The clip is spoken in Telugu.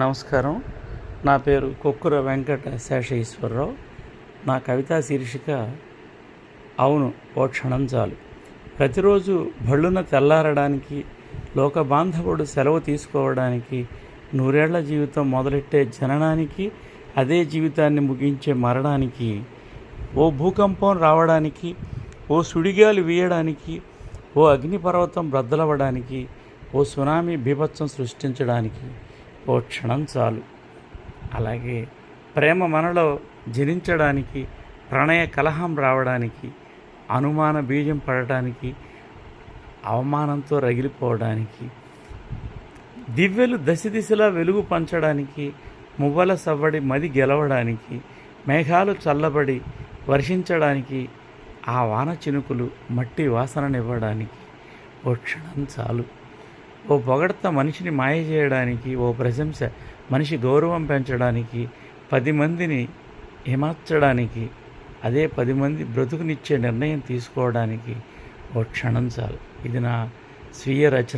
నమస్కారం. నా పేరు కొక్కుర వెంకట శేషేశ్వరరావు. నా కవితా శీర్షిక అవును ఓ క్షణం చాలు. ప్రతిరోజు భళ్ళున తెల్లారడానికి లోక బాంధవుడు సెలవు తీసుకోవడానికి నూరేళ్ళ జీవితం మొదలెట్టే జననానికి అదే జీవితాన్ని ముగించే మరణానికి ఓ భూకంపం రావడానికి ఓ సుడిగాలి వీయడానికి ఓ అగ్నిపర్వతం బ్రద్దలవ్వడానికి ఓ సునామీ బీభత్సం సృష్టించడానికి ఓ క్షణం చాలు. అలాగే ప్రేమ మనలో జనించడానికి ప్రణయ కలహం రావడానికి అనుమాన బీజం పడటానికి అవమానంతో రగిలిపోవడానికి దివ్యలు దశ దిశలా వెలుగు పంచడానికి మువ్వల సవ్వడి మది గెలవడానికి మేఘాలు చల్లబడి వర్షించడానికి ఆ వాన చినుకులు మట్టి వాసననివ్వడానికి ఓ క్షణం చాలు. ఓ పొగడత మనిషిని మాయ చేయడానికి ఓ ప్రశంస మనిషి గౌరవం పెంచడానికి పది మందిని హిమార్చడానికి అదే పది మంది బ్రతుకునిచ్చే నిర్ణయం తీసుకోవడానికి ఓ క్షణం చాలు. ఇది నా స్వీయ రచన.